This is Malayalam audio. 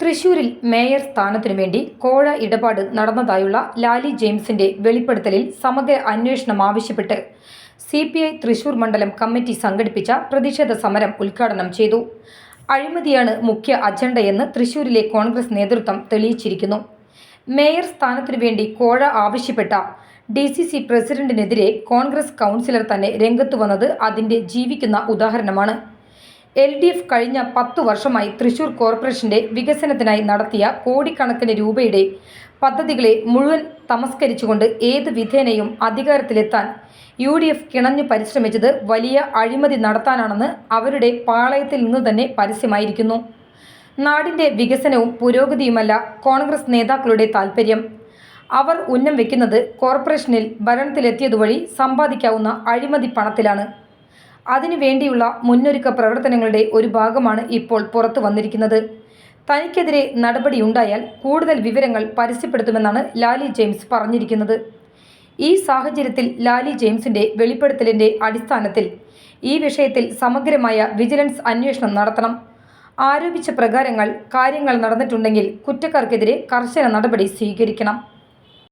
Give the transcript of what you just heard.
തൃശൂരിൽ മേയർ സ്ഥാനത്തിനു വേണ്ടി കോഴ ഇടപാട് നടന്നതായുള്ള ലാലി ജെയിംസിന്റെ വെളിപ്പെടുത്തലിൽ സമഗ്ര അന്വേഷണം ആവശ്യപ്പെട്ട് സി പി ഐ തൃശൂർ മണ്ഡലം കമ്മിറ്റി സംഘടിപ്പിച്ച പ്രതിഷേധ സമരം ഉദ്ഘാടനം ചെയ്തു. അഴിമതിയാണ് മുഖ്യ അജണ്ടയെന്ന് തൃശൂരിലെ കോൺഗ്രസ് നേതൃത്വം തെളിയിച്ചിരിക്കുന്നു. മേയർ സ്ഥാനത്തിനു വേണ്ടി കോഴ ആവശ്യപ്പെട്ട ഡി സി സി പ്രസിഡന്റിനെതിരെ കോൺഗ്രസ് കൗൺസിലർ തന്നെ രംഗത്തു വന്നത് അതിന്റെ ജീവിക്കുന്ന ഉദാഹരണമാണ്. എൽ ഡി എഫ് കഴിഞ്ഞ പത്തു വർഷമായി തൃശൂർ കോർപ്പറേഷന്റെ വികസനത്തിനായി നടത്തിയ കോടിക്കണക്കിന് രൂപയുടെ പദ്ധതികളെ മുഴുവൻ തമസ്കരിച്ചുകൊണ്ട് ഏത് വിധേനയും അധികാരത്തിലെത്താൻ യു ഡി എഫ് കിണഞ്ഞു പരിശ്രമിച്ചത് വലിയ അഴിമതി നടത്താനാണെന്ന് അവരുടെ പാളയത്തിൽ നിന്ന് തന്നെ പരസ്യമായിരിക്കുന്നു. നാടിന്റെ വികസനവും പുരോഗതിയുമല്ല കോൺഗ്രസ് നേതാക്കളുടെ താൽപ്പര്യം അവർ ഉന്നം വെക്കുന്നത് കോർപ്പറേഷനിൽ ഭരണത്തിലെത്തിയതുവഴി സമ്പാദിക്കാവുന്ന അഴിമതി പണത്തിലാണ്. അതിനുവേണ്ടിയുള്ള മുന്നൊരുക്ക പ്രവർത്തനങ്ങളുടെ ഒരു ഭാഗമാണ് ഇപ്പോൾ പുറത്തു വന്നിരിക്കുന്നത്. തനിക്കെതിരെ നടപടിയുണ്ടായാൽ കൂടുതൽ വിവരങ്ങൾ പരസ്യപ്പെടുത്തുമെന്നാണ് ലാലി ജെയിംസ് പറഞ്ഞിരിക്കുന്നത്. ഈ സാഹചര്യത്തിൽ ലാലി ജെയിംസിന്റെ വെളിപ്പെടുത്തലിന്റെ അടിസ്ഥാനത്തിൽ ഈ വിഷയത്തിൽ സമഗ്രമായ വിജിലൻസ് അന്വേഷണം നടത്തണം. ആരോപിച്ച പ്രകാരങ്ങൾ കാര്യങ്ങൾ നടന്നിട്ടുണ്ടെങ്കിൽ കുറ്റക്കാർക്കെതിരെ കർശന നടപടി സ്വീകരിക്കണം.